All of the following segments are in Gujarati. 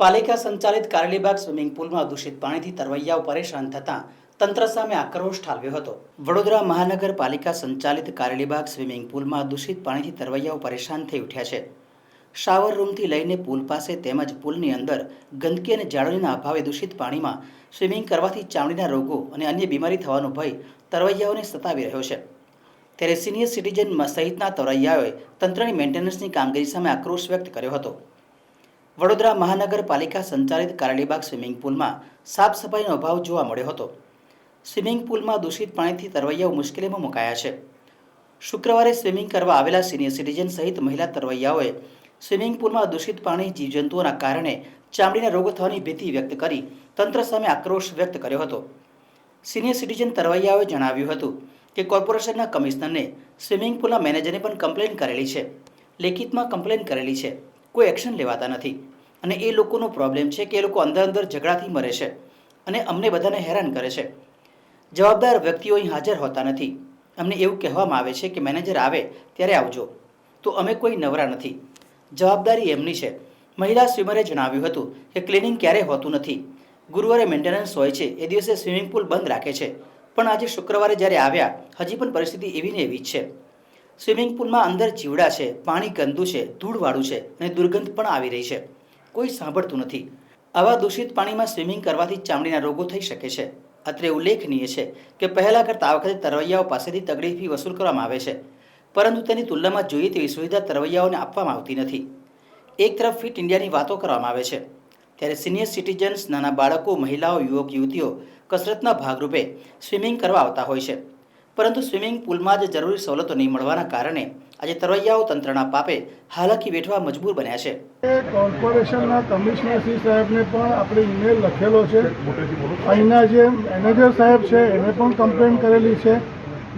પાલિકા સંચાલિત કારેલીબાગ સ્વિમિંગ પુલમાં દૂષિત પાણીથી તરવૈયાઓ પરેશાન થતાં તંત્ર સામે આક્રોશ ઠાલવ્યો હતો. વડોદરા મહાનગરપાલિકા સંચાલિત કારેલીબાગ સ્વિમિંગ પુલમાં દૂષિત પાણીથી તરવૈયાઓ પરેશાન થઈ ઉઠ્યા છે. શાવર રૂમથી લઈને પુલ પાસે તેમજ પુલની અંદર ગંદકી અને જાળવણીના અભાવે દૂષિત પાણીમાં સ્વિમિંગ કરવાથી ચામડીના રોગો અને અન્ય બીમારી થવાનો ભય તરવૈયાઓને સતાવી રહ્યો છે. ત્યારે સિનિયર સિટીઝન સહિતના તરવૈયાઓએ તંત્રની મેન્ટેનન્સની કામગીરી સામે આક્રોશ વ્યક્ત કર્યો હતો. વડોદરા મહાનગરપાલિકા સંચાલિત કારલીબાગ સ્વિમિંગ પુલમાં સાફ સફાઈનો અભાવ જોવા મળ્યો હતો. સ્વિમિંગ પુલમાં દૂષિત પાણીથી તરવૈયાઓ મુશ્કેલીમાં મુકાયા છે. શુક્રવારે સ્વિમિંગ કરવા આવેલા સિનિયર સિટીઝન સહિત મહિલા તરવૈયાઓએ સ્વિમિંગ પુલમાં દૂષિત પાણી જીવજંતુઓના કારણે ચામડીના રોગો થવાની ભીતિ વ્યક્ત કરી તંત્ર સામે આક્રોશ વ્યક્ત કર્યો હતો. સિનિયર સિટીઝન તરવૈયાઓએ જણાવ્યું હતું કે કોર્પોરેશનના કમિશનરને સ્વિમિંગ પુલના મેનેજરને પણ કમ્પ્લેન કરેલી છે. લેખિતમાં કમ્પ્લેન કરેલી છે. કોઈ એક્શન લેવાતા નથી. અને એ લોકોનો પ્રોબ્લેમ છે કે એ લોકો અંદર અંદર ઝઘડાથી મરે છે અને અમને બધાને હેરાન કરે છે. જવાબદાર વ્યક્તિઓ અહીં હાજર હોતા નથી. અમને એવું કહેવામાં આવે છે કે મેનેજર આવે ત્યારે આવજો. તો અમે કોઈ નવરા નથી. જવાબદારી એમની છે. મહિલા સ્વિમરે જણાવ્યું હતું કે ક્લિનિંગ ક્યારેય હોતું નથી. ગુરુવારે મેન્ટેનન્સ હોય છે. એ દિવસે સ્વિમિંગ પુલ બંધ રાખે છે. પણ આજે શુક્રવારે જ્યારે આવ્યા, હજી પણ પરિસ્થિતિ એવી ને એવી જ છે. સ્વિમિંગ પુલમાં અંદર જીવડા છે, પાણી ગંદુ છે, ધૂળવાળું છે અને દુર્ગંધ પણ આવી રહી છે. કોઈ સાંભળતું નથી. આવા દૂષિત પાણીમાં સ્વિમિંગ કરવાથી ચામડીના રોગો થઈ શકે છે. અત્રે ઉલ્લેખનીય છે કે પહેલાં કરતાં આ વખતે તરવૈયાઓ પાસેથી તગડી ફી વસૂલ કરવામાં આવે છે. પરંતુ તેની તુલનામાં જોઈએ તેવી સુવિધા તરવૈયાઓને આપવામાં આવતી નથી. એક તરફ ફિટ ઇન્ડિયાની વાતો કરવામાં આવે છે. ત્યારે સિનિયર સિટીઝન્સ, નાના બાળકો, મહિલાઓ, યુવક, યુવતીઓ કસરતના ભાગરૂપે સ્વિમિંગ કરવા આવતા હોય છે. પરંતુ સ્વિમિંગ પુલમાં જ જરૂરી સવલતો નહીં મળવાના કારણે આજે તરવૈયાઓ તંત્રના પાપે હાલાકી વેઠવા મજબૂર બન્યા છે. કોર્પોરેશનના કમિશનર શ્રી સાહેબને પણ આપણે ઈમેલ લખેલો છે. અહીંના જે મેનેજર સાહેબ છે, એને પણ કમ્પ્લેન કરેલી છે.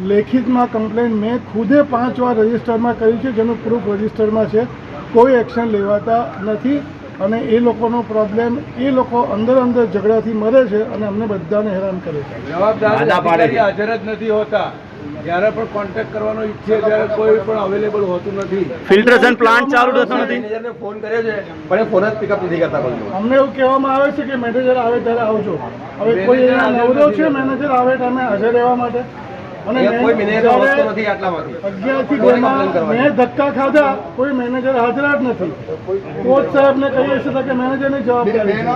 લેખિતમાં કમ્પ્લેન મેં ખુદે પાંચ વાર રજિસ્ટરમાં કરી છે, જેનું પ્રૂફ રજિસ્ટરમાં છે. કોઈ એક્શન લેવાતા નથી. અને એ લોકોનો પ્રોબ્લેમ એ લોકો અંદર અંદર ઝઘડાથી મરે છે અને અમને બધાને હેરાન કરે છે. જવાબદાર હાજર જ નથી હોતા. જ્યારે પણ કોન્ટેક્ટ કરવાનો ઈચ્છે ત્યારે કોઈ પણ અવેલેબલ હોતું નથી. ફિલ્ટ્રેશન પ્લાન્ટ ચાલુ થતો નથી. મેનેજરને ફોન કર્યો છે પણ એ ફોન જ પિકઅપ નથી કરતા કોઈ અમને એવું કહેવામાં આવે છે કે મેનેજર આવે ત્યારે આવજો. હવે કોઈ નવરો છે મેનેજર આવે ટાઈમે હાજર રહેવા માટે. મેં મેનેજર ધક્કા ખાધા કોઈ મેનેજર હાજર જ નથી. કોચ સાહેબ ને કહીએ છીએ કે મેનેજરની જવાબદારી છે